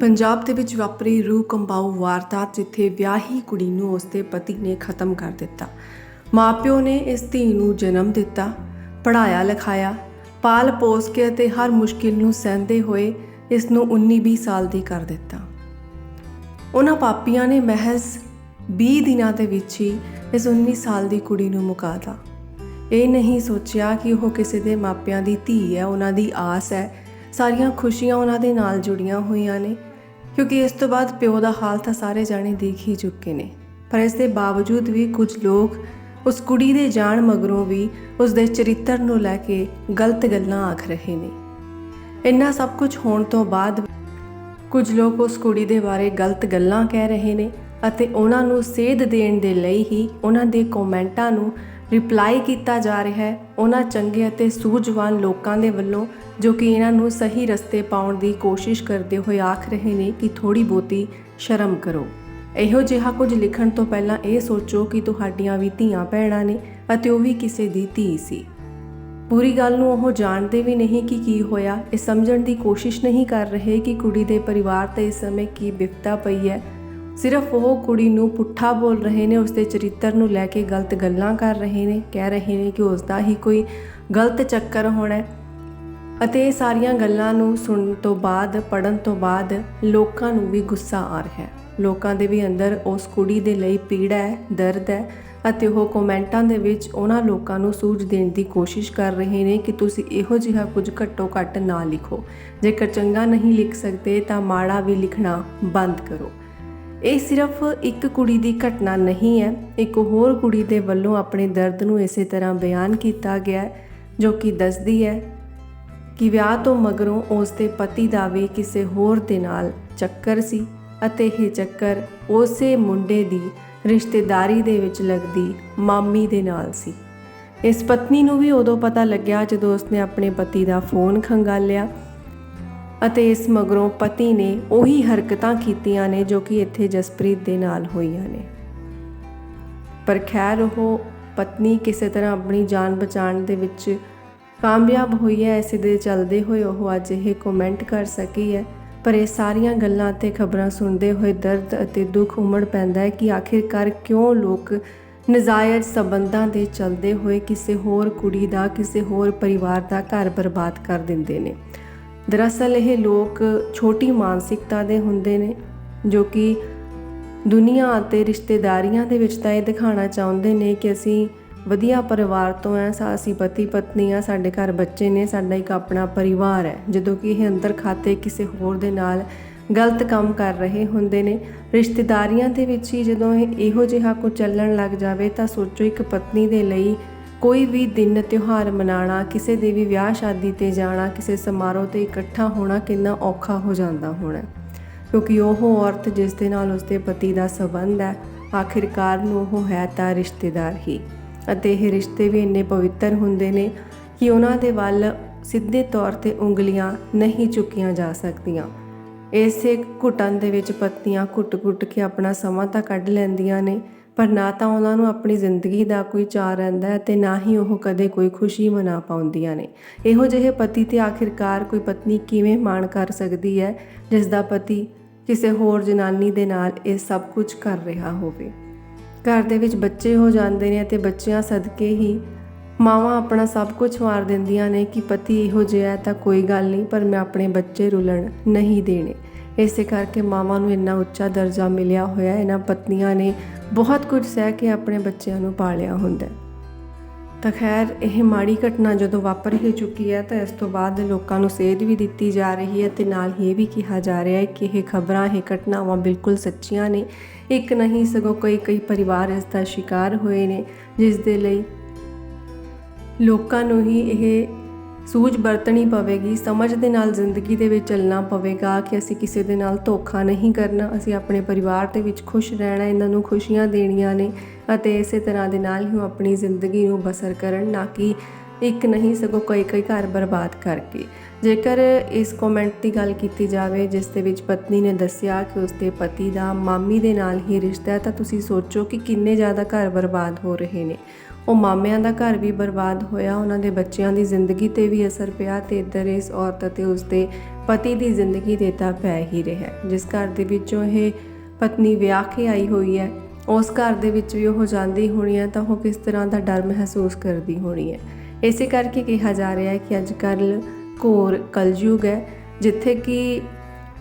ਪੰਜਾਬ ਦੇ ਵਿੱਚ ਵਾਪਰੀ ਰੂਹ ਕੰਬਾਊ ਵਾਰਦਾਤ ਜਿੱਥੇ ਵਿਆਹੀ ਕੁੜੀ ਨੂੰ ਉਸਦੇ ਪਤੀ ਨੇ ਖਤਮ ਕਰ ਦਿੱਤਾ। ਮਾਪਿਓ ਨੇ ਇਸ ਧੀ ਨੂੰ ਜਨਮ ਦਿੱਤਾ ਪੜਾਇਆ ਲਿਖਾਇਆ, ਪਾਲ ਪੋਸ ਕੇ ਅਤੇ ਹਰ ਮੁਸ਼ਕਿਲ ਨੂੰ ਸਹਿੰਦੇ ਹੋਏ ਇਸ ਨੂੰ 19-20 ਸਾਲ ਦੀ ਕਰ ਦਿੱਤਾ। ਉਹਨਾਂ ਪਾਪੀਆਂ ਨੇ ਮਹਿਜ਼ 20 ਦਿਨਾਂ ਦੇ ਵਿੱਚ ਹੀ ਇਸ 19 ਸਾਲ ਦੀ ਕੁੜੀ ਨੂੰ ਮੁਕਾਤਾ। ਇਹ ਨਹੀਂ ਸੋਚਿਆ ਕਿ ਉਹ ਕਿਸੇ ਦੇ ਮਾਪਿਆਂ ਦੀ ਧੀ ਹੈ, ਉਹਨਾਂ ਦੀ ਆਸ ਹੈ। ਸਾਰੀਆਂ ਖੁਸ਼ੀਆਂ ਉਹਨਾਂ ਦੇ ਨਾਲ ਜੁੜੀਆਂ ਹੋਈਆਂ ਨੇ। ਕਿਉਂਕਿ ਇਸ ਤੋਂ ਬਾਅਦ ਪਿਓ ਦਾ ਹਾਲ ਤਾਂ ਸਾਰੇ ਜਾਣੇ ਦੇਖ ਹੀ ਚੁੱਕੇ ਨੇ। ਪਰ ਇਸ ਦੇ ਬਾਵਜੂਦ ਵੀ ਕੁਝ ਲੋਕ ਉਸ ਕੁੜੀ ਦੇ ਜਾਣ ਮਗਰੋਂ ਵੀ ਉਸ ਦੇ ਚਰਿੱਤਰ ਨੂੰ ਲੈ ਕੇ ਗਲਤ ਗੱਲਾਂ ਆਖ ਰਹੇ ਨੇ। ਇੰਨਾ ਸਭ ਕੁਝ ਹੋਣ ਤੋਂ ਬਾਅਦ ਕੁਝ ਲੋਕ ਉਸ ਕੁੜੀ ਦੇ ਬਾਰੇ ਗਲਤ ਗੱਲਾਂ ਕਹਿ ਰਹੇ ਨੇ ਅਤੇ ਉਹਨਾਂ ਨੂੰ ਸੇਧ ਦੇਣ ਦੇ ਲਈ ਹੀ ਉਹਨਾਂ ਦੇ ਕਮੈਂਟਾਂ ਨੂੰ ਰਿਪਲਾਈ ਕੀਤਾ ਜਾ ਰਿਹਾ ਹੈ। ਉਹਨਾਂ ਚੰਗੇ ਅਤੇ ਸੂਝਵਾਨ ਲੋਕਾਂ ਦੇ ਵੱਲੋਂ ਜੋ ਕਿ ਇਹਨਾਂ ਨੂੰ ਸਹੀ ਰਸਤੇ ਪਾਉਣ ਦੀ ਕੋਸ਼ਿਸ਼ ਕਰਦੇ ਹੋਏ ਆਖ ਰਹੇ ਨੇ ਕਿ ਥੋੜੀ ਬੋਤੀ ਸ਼ਰਮ ਕਰੋ। ਇਹੋ ਜਿਹਾ ਕੁਝ ਲਿਖਣ ਤੋਂ ਪਹਿਲਾਂ ਇਹ ਸੋਚੋ ਕਿ ਤੁਹਾਡੀਆਂ ਵੀ ਧੀਆਂ ਭੈਣਾਂ ਨੇ ਅਤੇ ਉਹ ਵੀ ਕਿਸੇ ਦੀ ਧੀ ਸੀ। ਪੂਰੀ ਗੱਲ ਨੂੰ ਉਹ ਜਾਣਦੇ ਵੀ ਨਹੀਂ ਕਿ ਕੀ ਹੋਇਆ। ਇਹ ਸਮਝਣ ਦੀ ਕੋਸ਼ਿਸ਼ ਨਹੀਂ ਕਰ ਰਹੇ ਕਿ ਕੁੜੀ ਦੇ ਪਰਿਵਾਰ ਤੇ ਇਸ ਸਮੇਂ ਕੀ ਵਿਪਤਾ ਪਈ ਹੈ। ਸਿਰਫ ਉਹ ਕੁੜੀ ਨੂੰ ਪੁੱਠਾ ਬੋਲ ਰਹੇ ਨੇ, ਉਸਦੇ ਚਰਿੱਤਰ ਨੂੰ ਲੈ ਕੇ ਗਲਤ ਗੱਲਾਂ ਕਰ ਰਹੇ ਨੇ। ਕਹਿ ਰਹੇ ਨੇ ਕਿ ਉਸ ਦਾ ਹੀ ਕੋਈ ਗਲਤ ਚੱਕਰ ਹੋਣਾ ਹੈ। ਅਤੇ ਇਹ ਸਾਰੀਆਂ ਗੱਲਾਂ ਨੂੰ ਸੁਣਨ ਤੋਂ ਬਾਅਦ ਪੜਨ ਤੋਂ ਬਾਅਦ ਲੋਕਾਂ ਨੂੰ ਵੀ ਗੁੱਸਾ ਆ ਰਿਹਾ ਹੈ। ਲੋਕਾਂ ਦੇ ਵੀ ਅੰਦਰ ਉਸ ਕੁੜੀ ਦੇ ਲਈ ਪੀੜਾ ਹੈ, ਦਰਦ ਹੈ ਅਤੇ ਉਹ ਕਮੈਂਟਾਂ ਦੇ ਵਿੱਚ ਉਹਨਾਂ ਲੋਕਾਂ ਨੂੰ ਸੂਝ ਦੇਣ ਦੀ ਕੋਸ਼ਿਸ਼ ਕਰ ਰਹੇ ਨੇ ਕਿ ਤੁਸੀਂ ਇਹੋ ਜਿਹਾ ਕੁਝ ਘੱਟੋ ਘੱਟ ਨਾ ਲਿਖੋ। ਜੇਕਰ ਚੰਗਾ ਨਹੀਂ ਲਿਖ ਸਕਦੇ ਤਾਂ ਮਾੜਾ ਵੀ ਲਿਖਣਾ ਬੰਦ ਕਰੋ। ਇਹ ਸਿਰਫ ਇੱਕ ਕੁੜੀ ਦੀ ਘਟਨਾ ਨਹੀਂ ਹੈ, ਇੱਕ ਹੋਰ ਕੁੜੀ ਦੇ ਵੱਲੋਂ ਆਪਣੇ ਦਰਦ ਨੂੰ ਇਸੇ ਤਰ੍ਹਾਂ ਬਿਆਨ ਕੀਤਾ ਗਿਆ ਜੋ ਕਿ ਦੱਸਦੀ ਹੈ ਕਿ ਵਿਆਹ ਤੋਂ ਮਗਰੋਂ ਉਸ ਦੇ ਪਤੀ ਦਾ ਵੀ ਕਿਸੇ ਹੋਰ ਦੇ ਨਾਲ ਚੱਕਰ ਸੀ ਅਤੇ ਇਹ ਚੱਕਰ ਉਸੇ ਮੁੰਡੇ ਦੀ ਰਿਸ਼ਤੇਦਾਰੀ ਦੇ ਵਿੱਚ ਲੱਗਦੀ ਮਾਮੀ ਦੇ ਨਾਲ ਸੀ। ਇਸ ਪਤਨੀ ਨੂੰ ਵੀ ਉਦੋਂ ਪਤਾ ਲੱਗਿਆ ਜਦੋਂ ਉਸਨੇ ਆਪਣੇ ਪਤੀ ਦਾ ਫੋਨ ਖੰਗਾਲਿਆ ਅਤੇ ਇਸ ਮਗਰੋਂ ਪਤੀ ਨੇ ਉਹੀ ਹਰਕਤਾਂ ਕੀਤੀਆਂ ਨੇ ਜੋ ਕਿ ਇੱਥੇ ਜਸਪ੍ਰੀਤ ਦੇ ਨਾਲ ਹੋਈਆਂ ਨੇ। ਪਰ ਖੈਰ ਉਹ ਪਤਨੀ ਕਿਸੇ ਤਰ੍ਹਾਂ ਆਪਣੀ ਜਾਨ ਬਚਾਉਣ ਦੇ ਵਿੱਚ ਕਾਮਯਾਬ ਹੋਈ ਹੈ, ਇਸ ਦੇ ਚੱਲਦੇ ਹੋਏ ਉਹ ਅੱਜ ਇਹ ਕਮੈਂਟ ਕਰ ਸਕੀ ਹੈ। ਪਰ ਇਹ ਸਾਰੀਆਂ ਗੱਲਾਂ ਤੇ ਖਬਰਾਂ ਸੁਣਦੇ ਹੋਏ ਦਰਦ ਅਤੇ ਦੁੱਖ ਉਮੜ ਪੈਂਦਾ ਹੈ ਕਿ ਆਖਿਰਕਾਰ ਕਿਉਂ ਲੋਕ ਨਜਾਇਜ਼ ਸਬੰਧਾਂ ਦੇ ਚੱਲਦੇ ਹੋਏ ਕਿਸੇ ਹੋਰ ਕੁੜੀ ਦਾ, ਕਿਸੇ ਹੋਰ ਪਰਿਵਾਰ ਦਾ ਘਰ ਬਰਬਾਦ ਕਰ ਦਿੰਦੇ ਨੇ। ਦਰਅਸਲ ਇਹ ਲੋਕ ਛੋਟੀ ਮਾਨਸਿਕਤਾ ਦੇ ਹੁੰਦੇ ਨੇ, ਜੋ ਕਿ ਦੁਨੀਆ ਅਤੇ ਰਿਸ਼ਤੇਦਾਰੀਆਂ ਦੇ ਵਿੱਚ ਤਾਂ ਇਹ ਦਿਖਾਉਣਾ ਚਾਹੁੰਦੇ ਨੇ ਕਿ ਅਸੀਂ ਵਧੀਆ ਪਰਿਵਾਰ ਤੋਂ ਆ ਅਸੀਂ ਪਤੀ ਪਤਨੀ ਆ, ਸਾਡੇ ਘਰ ਬੱਚੇ ਨੇ, ਸਾਡਾ ਇੱਕ ਆਪਣਾ ਪਰਿਵਾਰ ਹੈ ਜਦੋਂ ਕਿ ਇਹ ਅੰਦਰ ਖਾਤੇ ਕਿਸੇ ਹੋਰ ਦੇ ਨਾਲ ਗਲਤ ਕੰਮ ਕਰ ਰਹੇ ਹੁੰਦੇ ਨੇ, ਰਿਸ਼ਤੇਦਾਰੀਆਂ ਦੇ ਵਿੱਚ ਹੀ ਜਦੋਂ ਇਹ ਇਹੋ ਜਿਹਾ ਕੁਝ ਚੱਲਣ ਲੱਗ ਜਾਵੇ ਤਾਂ ਸੋਚੋ ਇੱਕ ਪਤਨੀ ਦੇ ਲਈ ਕੋਈ ਵੀ ਦਿਨ ਤਿਉਹਾਰ ਮਨਾਉਣਾ, ਕਿਸੇ ਦੇ ਵੀ ਵਿਆਹ ਸ਼ਾਦੀ ਤੇ ਜਾਣਾ, ਕਿਸੇ ਸਮਾਰੋਹ ਤੇ ਇਕੱਠਾ ਹੋਣਾ ਕਿੰਨਾ ਔਖਾ ਹੋ ਜਾਂਦਾ ਹੋਣਾ। ਕਿਉਂਕਿ ਉਹ ਔਰਤ ਜਿਸ ਦੇ ਨਾਲ ਉਸਦੇ ਪਤੀ ਦਾ ਸਬੰਧ ਹੈ ਆਖਿਰਕਾਰ ਨੂੰ ਉਹ ਹੈ ਤਾਂ ਰਿਸ਼ਤੇਦਾਰ ਹੀ। ਅਤੇ ਇਹ ਰਿਸ਼ਤੇ ਵੀ ਇੰਨੇ ਪਵਿੱਤਰ ਹੁੰਦੇ ਨੇ ਕਿ ਉਹਨਾਂ ਦੇ ਵੱਲ ਸਿੱਧੇ ਤੌਰ ਤੇ ਉਂਗਲੀਆਂ ਨਹੀਂ ਚੁੱਕੀਆਂ ਜਾ ਸਕਦੀਆਂ। ਇਸੇ ਘੁਟਨ ਦੇ ਵਿੱਚ ਪਤਨੀਆਂ ਘੁੱਟ-ਘੁੱਟ ਕੇ ਆਪਣਾ ਸਮਾਂ ਤਾਂ ਕੱਢ ਲੈਂਦੀਆਂ ਨੇ, ਪਰ ਨਾ ਤਾਂ ਉਹਨਾਂ ਨੂੰ ਆਪਣੀ ਜ਼ਿੰਦਗੀ ਦਾ ਕੋਈ ਚਾਅ ਰਹਿੰਦਾ ਹੈ ਤੇ ਨਾ ਹੀ ਉਹ ਕਦੇ ਕੋਈ ਖੁਸ਼ੀ ਮਨਾ ਪਾਉਂਦੀਆਂ ਨੇ। ਇਹੋ ਜਿਹੇ ਪਤੀ ਤੇ ਆਖਿਰਕਾਰ ਕੋਈ ਪਤਨੀ ਕਿਵੇਂ ਮਾਣ ਕਰ ਸਕਦੀ ਹੈ, ਜਿਸ ਦਾ ਪਤੀ ਕਿਸੇ ਹੋਰ ਜਨਾਨੀ ਦੇ ਨਾਲ ਇਹ ਸਭ ਕੁਝ ਕਰ ਰਿਹਾ ਹੋਵੇ? ਘਰ ਦੇ ਵਿੱਚ ਬੱਚੇ ਹੋ ਜਾਂਦੇ ਨੇ ਤੇ ਬੱਚਿਆਂ ਸਦਕੇ ਹੀ ਮਾਵਾਂ ਆਪਣਾ ਸਭ ਕੁਝ ਵਾਰ ਦਿੰਦੀਆਂ ਨੇ ਕਿ ਪਤੀ ਇਹੋ ਜਿਹਾ ਹੈ ਤਾਂ ਕੋਈ ਗੱਲ ਨਹੀਂ, ਪਰ ਮੈਂ ਆਪਣੇ ਬੱਚੇ ਰੁਲਣ ਨਹੀਂ ਦੇਣੇ। ਇਸੇ ਕਰਕੇ ਮਾਵਾਂ ਨੂੰ ਇੰਨਾ ਉੱਚਾ ਦਰਜਾ ਮਿਲਿਆ ਹੋਇਆ, ਇਹਨਾਂ ਪਤਨੀਆਂ ਨੇ ਬਹੁਤ ਕੁਝ ਸਹਿ ਕੇ ਆਪਣੇ ਬੱਚਿਆਂ ਨੂੰ ਪਾਲਿਆ ਹੁੰਦਾ ਹੈ। ਤਾਂ ਖੈਰ, ਇਹ ਮਾੜੀ ਘਟਨਾ ਜਦੋਂ ਵਾਪਰ ਹੀ ਚੁੱਕੀ ਹੈ, ਤਾਂ ਇਸ ਤੋਂ ਬਾਅਦ ਲੋਕਾਂ ਨੂੰ ਸੇਧ ਵੀ ਦਿੱਤੀ ਜਾ ਰਹੀ ਹੈ ਤੇ ਨਾਲ ਹੀ ਇਹ ਵੀ ਕਿਹਾ ਜਾ ਰਿਹਾ ਹੈ ਕਿ ਇਹ ਖਬਰਾਂ, ਇਹ ਘਟਨਾਵਾਂ ਬਿਲਕੁਲ ਸੱਚੀਆਂ ਨੇ। ਇੱਕ ਨਹੀਂ, ਸਗੋਂ ਕਈ ਕਈ ਪਰਿਵਾਰ ਇਸ ਦਾ ਸ਼ਿਕਾਰ ਹੋਏ ਨੇ, ਜਿਸ ਦੇ ਲਈ ਲੋਕਾਂ ਨੂੰ ਹੀ ਇਹ ਸੂਝ ਵਰਤਣੀ ਪਵੇਗੀ, ਸਮਝ ਦੇ ਨਾਲ ਜ਼ਿੰਦਗੀ ਦੇ ਵਿੱਚ ਚੱਲਣਾ ਪਵੇਗਾ ਕਿ ਅਸੀਂ ਕਿਸੇ ਦੇ ਨਾਲ ਧੋਖਾ ਨਹੀਂ ਕਰਨਾ, ਅਸੀਂ ਆਪਣੇ ਪਰਿਵਾਰ ਦੇ ਵਿੱਚ ਖੁਸ਼ ਰਹਿਣਾ, ਇਹਨਾਂ ਨੂੰ ਖੁਸ਼ੀਆਂ ਦੇਣੀਆਂ ਨੇ ਅਤੇ ਇਸੇ ਤਰ੍ਹਾਂ ਦੇ ਨਾਲ ਹੀ ਉਹ ਆਪਣੀ ਜ਼ਿੰਦਗੀ ਨੂੰ ਬਸਰ ਕਰਨ, ਨਾ ਕਿ ਇੱਕ ਨਹੀਂ ਸਗੋਂ ਕਈ ਕਈ ਘਰ ਬਰਬਾਦ ਕਰਕੇ। ਜੇਕਰ ਇਸ ਕਮੈਂਟ ਦੀ ਗੱਲ ਕੀਤੀ ਜਾਵੇ, ਜਿਸ ਦੇ ਵਿੱਚ ਪਤਨੀ ਨੇ ਦੱਸਿਆ ਕਿ ਉਸਦੇ ਪਤੀ ਦਾ ਮਾਮੀ ਦੇ ਨਾਲ ਹੀ ਰਿਸ਼ਤਾ ਹੈ, ਤਾਂ ਤੁਸੀਂ ਸੋਚੋ ਕਿ ਕਿੰਨੇ ਜ਼ਿਆਦਾ ਘਰ ਬਰਬਾਦ ਹੋ ਰਹੇ ਨੇ। ਉਹ ਮਾਮਿਆਂ ਦਾ ਘਰ ਵੀ ਬਰਬਾਦ ਹੋਇਆ, ਉਹਨਾਂ ਦੇ ਬੱਚਿਆਂ ਦੀ ਜ਼ਿੰਦਗੀ ਤੇ ਵੀ ਅਸਰ ਪਿਆ ਤੇ ਇੱਧਰ ਇਸ ਔਰਤ ਅਤੇ ਉਸਦੇ ਪਤੀ ਦੀ ਜ਼ਿੰਦਗੀ ਤੇ ਤਾਂ ਪੈ ਹੀ ਰਿਹਾ। ਜਿਸ ਘਰ ਦੇ ਵਿੱਚੋਂ ਇਹ ਪਤਨੀ ਵਿਆਹ ਕੇ ਆਈ ਹੋਈ ਹੈ, ਉਸ ਘਰ ਦੇ ਵਿੱਚ ਵੀ ਉਹ ਜਾਂਦੀ ਹੋਣੀ ਹੈ ਤਾਂ ਉਹ ਕਿਸ ਤਰ੍ਹਾਂ ਦਾ ਡਰ ਮਹਿਸੂਸ ਕਰਦੀ ਹੋਣੀ ਹੈ। ਇਸੇ ਕਰਕੇ ਕਿਹਾ ਜਾ ਰਿਹਾ ਹੈ ਕਿ ਅੱਜ ਕੱਲ ਘੋਰ ਕਲਯੁਗ ਹੈ, ਜਿੱਥੇ ਕਿ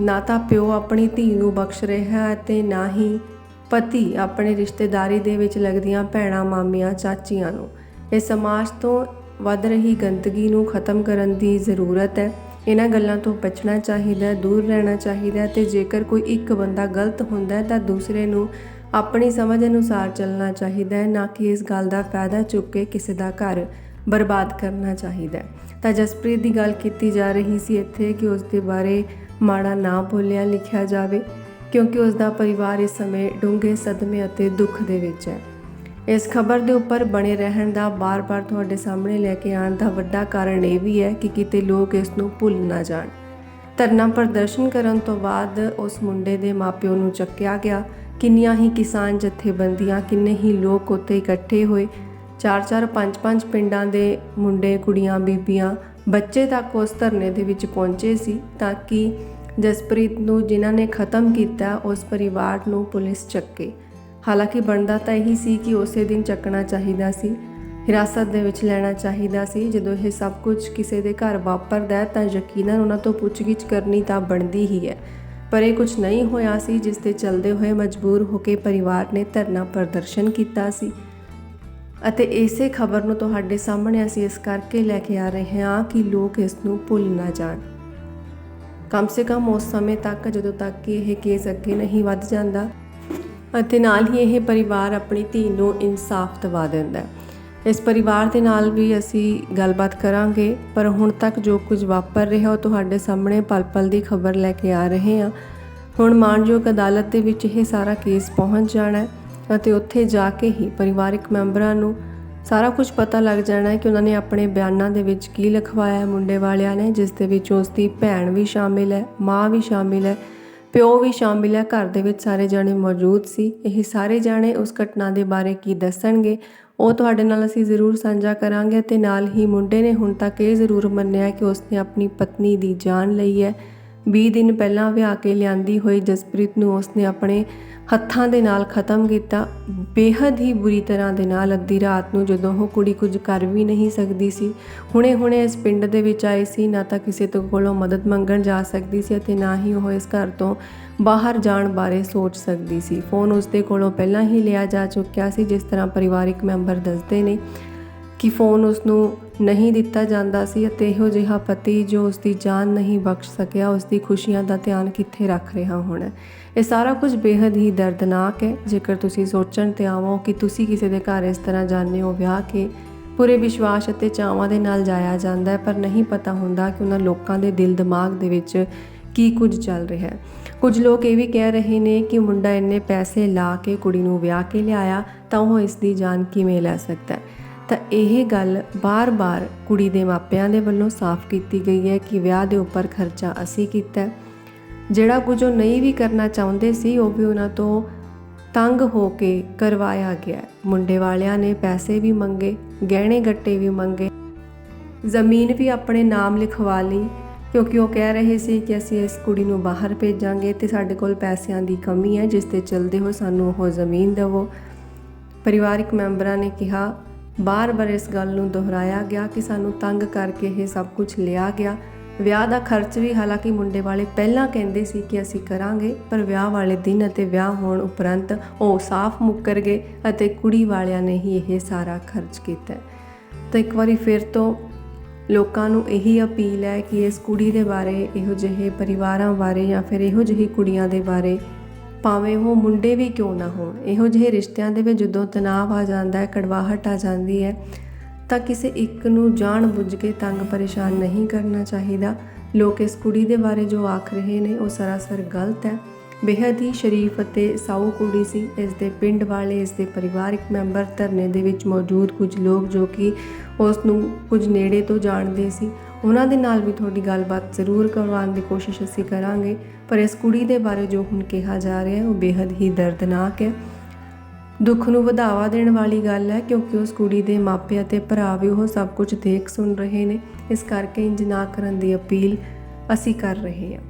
ਨਾ ਤਾਂ ਪਿਓ ਆਪਣੀ ਧੀ ਨੂੰ ਬਖਸ਼ ਰਿਹਾ ਹੈ ਤੇ ਨਾ ਹੀ ਪਤੀ ਆਪਣੇ ਰਿਸ਼ਤੇਦਾਰੀ ਦੇ ਵਿੱਚ ਲੱਗਦੀਆਂ ਭੈਣਾਂ, ਮਾਮੀਆਂ, ਚਾਚੀਆਂ ਨੂੰ। ਇਹ ਸਮਾਜ ਤੋਂ ਵੱਧ ਰਹੀ ਗੰਦਗੀ ਨੂੰ ਖਤਮ ਕਰਨ ਦੀ ਜ਼ਰੂਰਤ ਹੈ। ਇਹਨਾਂ ਗੱਲਾਂ ਤੋਂ ਬਚਣਾ ਚਾਹੀਦਾ ਹੈ ਦੂਰ ਰਹਿਣਾ ਚਾਹੀਦਾ ਹੈ ਤੇ ਜੇਕਰ ਕੋਈ ਇੱਕ ਬੰਦਾ ਗਲਤ ਹੁੰਦਾ ਹੈ ਤਾਂ ਦੂਸਰੇ ਨੂੰ ਆਪਣੀ ਸਮਝ ਅਨੁਸਾਰ ਚੱਲਣਾ ਚਾਹੀਦਾ ਹੈ, ਨਾ ਕਿ ਇਸ ਗੱਲ ਦਾ ਫਾਇਦਾ ਚੁੱਕ ਕੇ ਕਿਸੇ ਦਾ ਘਰ ਬਰਬਾਦ ਕਰਨਾ ਚਾਹੀਦਾ ਹੈ। ਤਾਂ ਜਸਪ੍ਰੀਤ ਦੀ ਗੱਲ ਕੀਤੀ ਜਾ ਰਹੀ ਸੀ ਇੱਥੇ ਕਿ ਉਸ ਦੇ ਬਾਰੇ ਮਾੜਾ ਨਾ ਬੋਲਿਆ ਲਿਖਿਆ ਜਾਵੇ। ਕਿਉਂਕਿ ਉਸ ਦਾ ਪਰਿਵਾਰ ਇਸ ਸਮੇਂ ਡੂੰਘੇ ਸਦਮੇ ਅਤੇ ਦੁੱਖ ਦੇ ਵਿੱਚ ਹੈ। ਇਸ ਖਬਰ ਦੇ ਉੱਪਰ ਬਣੇ ਰਹਿਣ ਦਾ ਬਾਰ-ਬਾਰ ਤੁਹਾਡੇ ਸਾਹਮਣੇ ਲੈ ਕੇ ਆਉਣ ਦਾ ਵੱਡਾ ਕਾਰਨ ਇਹ ਵੀ ਹੈ ਕਿ ਕਿਤੇ ਲੋਕ ਇਸ ਨੂੰ ਭੁੱਲ ਨਾ ਜਾਣ। ਧਰਨਾ ਪ੍ਰਦਰਸ਼ਨ ਕਰਨ ਤੋਂ ਬਾਅਦ ਉਸ ਮੁੰਡੇ ਦੇ ਮਾਪਿਓ ਨੂੰ ਚੱਕਿਆ ਗਿਆ, ਕਿੰਨੀਆਂ ਹੀ ਕਿਸਾਨ ਜਥੇਬੰਦੀਆਂ, ਕਿੰਨੇ ਹੀ ਲੋਕ ਉੱਥੇ ਇਕੱਠੇ ਹੋਏ। ਚਾਰ ਚਾਰ ਪੰਜ ਪੰਜ ਪਿੰਡਾਂ ਦੇ ਮੁੰਡੇ, ਕੁੜੀਆਂ, ਬੀਬੀਆਂ ਬੱਚੇ ਤੱਕ ਉਸ ਧਰਨੇ ਦੇ ਵਿੱਚ ਪਹੁੰਚੇ ਸੀ ਤਾਂ ਕਿ ਜਸਪ੍ਰੀਤ ਨੂੰ ਜਿਨ੍ਹਾਂ ਨੇ ਖਤਮ ਕੀਤਾ, ਉਸ ਪਰਿਵਾਰ ਨੂੰ ਪੁਲਿਸ ਚੱਕੇ। ਹਾਲਾਂਕਿ ਬਣਦਾ ਤਾਂ ਇਹੀ ਸੀ ਕਿ ਉਸੇ ਦਿਨ ਚੱਕਣਾ ਚਾਹੀਦਾ ਸੀ, ਹਿਰਾਸਤ ਦੇ ਵਿੱਚ ਲੈਣਾ ਚਾਹੀਦਾ ਸੀ। ਜਦੋਂ ਇਹ ਸਭ ਕੁਝ ਕਿਸੇ ਦੇ ਘਰ ਵਾਪਰਦਾ ਹੈ, ਤਾਂ ਯਕੀਨਨ ਉਹਨਾਂ ਤੋਂ ਪੁੱਛਗਿੱਛ ਕਰਨੀ ਤਾਂ ਬਣਦੀ ਹੀ ਹੈ। ਪਰ ਇਹ ਕੁਝ ਨਹੀਂ ਹੋਇਆ ਸੀ, ਜਿਸ ਤੇ ਚੱਲਦੇ ਹੋਏ ਮਜਬੂਰ ਹੋ ਕੇ ਪਰਿਵਾਰ ਨੇ ਧਰਨਾ ਪ੍ਰਦਰਸ਼ਨ ਕੀਤਾ ਸੀ। ਅਤੇ ਇਸੇ ਖਬਰ ਨੂੰ ਤੁਹਾਡੇ ਸਾਹਮਣੇ ਅਸੀਂ ਇਸ ਕਰਕੇ ਲੈ ਕੇ ਆ ਰਹੇ ਹਾਂ ਕਿ ਲੋਕ ਇਸ ਨੂੰ ਭੁੱਲ ਨਾ ਜਾਣ। ਕਮ ਸੇ ਕਮ ਉਸ ਸਮੇਂ ਤੱਕ, ਜਦੋਂ ਤੱਕ ਕਿ ਇਹ ਕੇਸ ਅੱਗੇ ਨਹੀਂ ਵੱਧ ਜਾਂਦਾ ਅਤੇ ਨਾਲ ਹੀ ਇਹ ਪਰਿਵਾਰ ਆਪਣੀ ਧੀ ਨੂੰ ਇਨਸਾਫ ਦਿਵਾ ਦਿੰਦਾ ਹੈ। ਇਸ ਪਰਿਵਾਰ ਦੇ ਨਾਲ ਵੀ ਅਸੀਂ ਗੱਲਬਾਤ ਕਰਾਂਗੇ, ਪਰ ਹੁਣ ਤੱਕ ਜੋ ਕੁਝ ਵਾਪਰ ਰਿਹਾ ਉਹ ਤੁਹਾਡੇ ਸਾਹਮਣੇ ਪਲ-ਪਲ ਦੀ ਖਬਰ ਲੈ ਕੇ ਆ ਰਹੇ ਹਾਂ। ਹੁਣ ਮਾਨਯੋਗ ਅਦਾਲਤ ਦੇ ਵਿੱਚ ਇਹ ਸਾਰਾ ਕੇਸ ਪਹੁੰਚ ਜਾਣਾ ਹੈ ਅਤੇ ਉੱਥੇ ਜਾ ਕੇ ਹੀ ਪਰਿਵਾਰਕ ਮੈਂਬਰਾਂ ਨੂੰ ਸਾਰਾ ਕੁਝ ਪਤਾ ਲੱਗ ਜਾਣਾ ਹੈ ਕਿ ਉਹਨਾਂ ਨੇ ਆਪਣੇ ਬਿਆਨਾਂ ਦੇ ਵਿੱਚ ਕੀ ਲਿਖਵਾਇਆ ਮੁੰਡੇ ਵਾਲਿਆਂ ਨੇ, ਜਿਸ ਦੇ ਵਿੱਚ ਉਸ ਦੀ ਭੈਣ ਵੀ ਸ਼ਾਮਿਲ ਹੈ, ਮਾਂ ਵੀ ਸ਼ਾਮਿਲ ਹੈ, ਪਿਓ ਵੀ ਸ਼ਾਮਿਲ ਹੈ। ਘਰ ਦੇ ਵਿੱਚ ਸਾਰੇ ਜਾਣੇ ਮੌਜੂਦ ਸੀ। ਇਹ ਸਾਰੇ ਜਾਣੇ ਉਸ ਘਟਨਾ ਦੇ ਬਾਰੇ ਕੀ ਦੱਸਣਗੇ, ਉਹ ਤੁਹਾਡੇ ਨਾਲ ਅਸੀਂ ਜ਼ਰੂਰ ਸਾਂਝਾ ਕਰਾਂਗੇ ਤੇ ਨਾਲ ਹੀ ਮੁੰਡੇ ਨੇ ਹੁਣ ਤੱਕ ਇਹ ਜ਼ਰੂਰ ਮੰਨਿਆ ਕਿ ਉਸਨੇ ਆਪਣੀ ਪਤਨੀ ਦੀ ਜਾਨ ਲਈ ਹੈ। 20 ਦਿਨ ਪਹਿਲਾਂ ਵਿਆਹ ਕੇ ਲਿਆਂਦੀ ਹੋਈ ਜਸਪ੍ਰੀਤ ਨੂੰ ਉਸਨੇ ਆਪਣੇ ਹੱਥਾਂ ਦੇ ਨਾਲ ਖਤਮ ਕੀਤਾ। ਬੇਹੱਦ ਹੀ ਬੁਰੀ ਤਰ੍ਹਾਂ ਦੇ ਨਾਲ ਅੱਧੀ ਰਾਤ ਨੂੰ ਜਦੋਂ ਉਹ ਕੁੜੀ ਕੁਝ ਕਰ ਵੀ ਨਹੀਂ ਸਕਦੀ ਸੀ, ਹੁਣੇ-ਹੁਣੇ ਇਸ ਪਿੰਡ ਦੇ ਵਿੱਚ ਆਈ ਸੀ, ਨਾ ਤਾਂ ਕਿਸੇ ਤੋਂ ਕੋਲੋਂ ਮਦਦ ਮੰਗਣ ਜਾ ਸਕਦੀ ਸੀ ਅਤੇ ਨਾ ਹੀ ਉਹ ਇਸ ਘਰ ਤੋਂ ਬਾਹਰ ਜਾਣ ਬਾਰੇ ਸੋਚ ਸਕਦੀ ਸੀ। ਫੋਨ ਉਸਦੇ ਕੋਲੋਂ ਪਹਿਲਾਂ ਹੀ ਲਿਆ ਜਾ ਚੁੱਕਿਆ ਸੀ, ਜਿਸ ਤਰ੍ਹਾਂ ਪਰਿਵਾਰਿਕ ਮੈਂਬਰ ਦੱਸਦੇ ਨੇ। ਕਿ ਫੋਨ ਉਸ ਨੂੰ ਨਹੀਂ ਦਿੱਤਾ ਜਾਂਦਾ ਸੀ ਅਤੇ ਇਹੋ ਜਿਹਾ ਪਤੀ ਜੋ ਉਸ ਦੀ ਜਾਨ ਨਹੀਂ ਬਖਸ਼ ਸਕਿਆ ਉਸ ਦੀ ਖੁਸ਼ੀਆਂ ਦਾ ਧਿਆਨ ਕਿੱਥੇ ਰੱਖ ਰਿਹਾ ਹੋਣਾ? ਇਹ ਸਾਰਾ ਕੁਝ ਬੇहद ਹੀ ਦਰਦਨਾਕ ਹੈ। ਜੇਕਰ ਤੁਸੀਂ ਸੋਚਣ ਤੇ ਆਵੋ ਕਿ ਤੁਸੀਂ ਕਿਸੇ ਦੇ ਘਰ ਇਸ ਤਰ੍ਹਾਂ ਜਾਂਦੇ ਹੋ ਵਿਆਹ ਕੇ, ਪੂਰੇ ਵਿਸ਼ਵਾਸ ਅਤੇ ਚਾਵਾਂ ਦੇ ਨਾਲ ਜਾਇਆ ਜਾਂਦਾ ਹੈ, ਪਰ ਨਹੀਂ ਪਤਾ ਹੁੰਦਾ ਕਿ ਉਹਨਾਂ ਲੋਕਾਂ ਦੇ ਦਿਲ ਦਿਮਾਗ ਦੇ ਵਿੱਚ ਕੀ ਕੁਝ ਚੱਲ ਰਿਹਾ ਹੈ। ਕੁਝ ਲੋਕ ਇਹ ਵੀ ਕਹਿ ਰਹੇ ਨੇ ਕਿ ਮੁੰਡਾ ਇੰਨੇ ਪੈਸੇ ਲਾ ਕੇ ਕੁੜੀ ਨੂੰ ਵਿਆਹ ਕੇ ਲਿਆਇਆ ਤਾਂ ਉਹ ਇਸ ਦੀ ਜਾਨ ਕਿਵੇਂ ਲੈ ਸਕਦਾ ਹੈ? ਤਾਂ ਇਹ ਗੱਲ ਬਾਰ-ਬਾਰ ਕੁੜੀ ਦੇ ਮਾਪਿਆਂ ਦੇ ਵੱਲੋਂ ਸਾਫ਼ ਕੀਤੀ ਗਈ ਹੈ ਕਿ ਵਿਆਹ ਦੇ ਉੱਪਰ ਖਰਚਾ ਅਸੀਂ ਕੀਤਾ ਜਿਹੜਾ ਕੁਝ ਉਹ ਨਹੀਂ ਵੀ ਕਰਨਾ ਚਾਹੁੰਦੇ ਸੀ, ਉਹ ਵੀ ਉਹਨਾਂ ਤੋਂ ਤੰਗ ਹੋ ਕੇ ਕਰਵਾਇਆ ਗਿਆ ਮੁੰਡੇ ਵਾਲਿਆਂ ਨੇ ਪੈਸੇ ਵੀ ਮੰਗੇ, ਗਹਿਣੇ ਗੱਟੇ ਵੀ ਮੰਗੇ। ਜ਼ਮੀਨ ਵੀ ਆਪਣੇ ਨਾਮ ਲਿਖਵਾ ਲਈ, ਕਿਉਂਕਿ ਉਹ ਕਹਿ ਰਹੇ ਸੀ ਕਿ ਅਸੀਂ ਇਸ ਕੁੜੀ ਨੂੰ ਬਾਹਰ ਭੇਜਾਂਗੇ ਤੇ ਸਾਡੇ ਕੋਲ ਪੈਸਿਆਂ ਦੀ ਕਮੀ ਹੈ, ਜਿਸ ਤੇ ਚਲਦੇ ਹੋ ਸਾਨੂੰ ਉਹ ਜ਼ਮੀਨ ਦੇਵੋ। ਪਰਿਵਾਰਿਕ ਮੈਂਬਰਾਂ ਨੇ ਕਿਹਾ ਬਾਰ-ਬਾਰ ਇਸ ਗੱਲ ਨੂੰ ਦੁਹਰਾਇਆ ਗਿਆ ਕਿ ਸਾਨੂੰ ਤੰਗ ਕਰਕੇ ਇਹ ਸਭ ਕੁਝ ਲਿਆ ਗਿਆ। ਵਿਆਹ ਦਾ ਖਰਚ ਵੀ ਹਾਲਾਂਕਿ ਮੁੰਡੇ ਵਾਲੇ ਪਹਿਲਾਂ ਕਹਿੰਦੇ ਸੀ ਕਿ ਅਸੀਂ ਕਰਾਂਗੇ, ਪਰ ਵਿਆਹ ਵਾਲੇ ਦਿਨ ਅਤੇ ਵਿਆਹ ਹੋਣ ਉਪਰੰਤ ਉਹ ਸਾਫ਼ ਮੁੱਕਰ ਗਏ ਅਤੇ ਕੁੜੀ ਵਾਲਿਆਂ ਨੇ ਹੀ ਇਹ ਸਾਰਾ ਖਰਚ ਕੀਤਾ। ਤਾਂ ਇੱਕ ਵਾਰੀ ਫਿਰ ਤੋਂ ਲੋਕਾਂ ਨੂੰ ਇਹੀ ਅਪੀਲ ਹੈ ਕਿ ਇਸ ਕੁੜੀ ਦੇ ਬਾਰੇ, ਇਹੋ ਜਿਹੇ ਪਰਿਵਾਰਾਂ ਬਾਰੇ ਜਾਂ ਫਿਰ ਇਹੋ ਜਿਹੀ ਕੁੜੀਆਂ ਦੇ ਬਾਰੇ ਭਾਵੇਂ ਉਹ ਮੁੰਡੇ ਵੀ ਕਿਉਂ ਨਾ ਹੋਣ। ਇਹੋ ਜਿਹੇ ਰਿਸ਼ਤਿਆਂ ਦੇ ਵਿੱਚ ਜਦੋਂ ਤਣਾਅ ਆ ਜਾਂਦਾ ਹੈ, ਕੜਵਾਹਟ ਆ ਜਾਂਦੀ ਹੈ, ਤਾਂ ਕਿਸੇ ਇੱਕ ਨੂੰ ਜਾਣ ਬੁੱਝ ਕੇ ਤੰਗ ਪਰੇਸ਼ਾਨ ਨਹੀਂ ਕਰਨਾ ਚਾਹੀਦਾ। ਲੋਕ ਇਸ ਕੁੜੀ ਦੇ ਬਾਰੇ ਜੋ ਆਖ ਰਹੇ ਨੇ, ਉਹ ਸਰਾਸਰ ਗਲਤ ਹੈ। ਬੇਹੱਦ ਹੀ ਸ਼ਰੀਫ ਅਤੇ ਸਾਊ ਕੁੜੀ ਸੀ। ਇਸ ਦੇ ਪਿੰਡ ਵਾਲੇ, ਇਸ ਦੇ ਪਰਿਵਾਰਕ ਮੈਂਬਰ ਧਰਨੇ ਦੇ ਵਿੱਚ ਮੌਜੂਦ ਕੁਝ ਲੋਕ ਜੋ ਕਿ ਉਸ ਨੂੰ ਕੁਝ ਨੇੜੇ ਤੋਂ ਜਾਣਦੇ ਸੀ। ਉਹਨਾਂ ਦੇ ਨਾਲ ਵੀ ਤੁਹਾਡੀ ਗੱਲਬਾਤ ਜ਼ਰੂਰ ਕਰਵਾਉਣ ਦੀ ਕੋਸ਼ਿਸ਼ ਅਸੀਂ ਕਰਾਂਗੇ, ਪਰ ਇਸ ਕੁੜੀ ਦੇ ਬਾਰੇ ਜੋ ਹੁਣ ਕਿਹਾ ਜਾ ਰਿਹਾ ਹੈ, ਉਹ ਬੇहद ਹੀ ਦਰਦਨਾਕ ਹੈ। ਦੁੱਖ ਨੂੰ ਵਧਾਵਾ ਦੇਣ ਵਾਲੀ ਗੱਲ ਹੈ, ਕਿਉਂਕਿ ਉਸ ਕੁੜੀ ਦੇ ਮਾਪੇ ਅਤੇ ਭਰਾ ਵੀ ਉਹ ਸਭ ਕੁਝ ਦੇਖ ਸੁਣ ਰਹੇ ਨੇ, ਇਸ ਕਰਕੇ ਇੰਜ ਨਾ ਕਰਨ ਦੀ ਅਪੀਲ ਅਸੀਂ ਕਰ ਰਹੇ ਹਾਂ।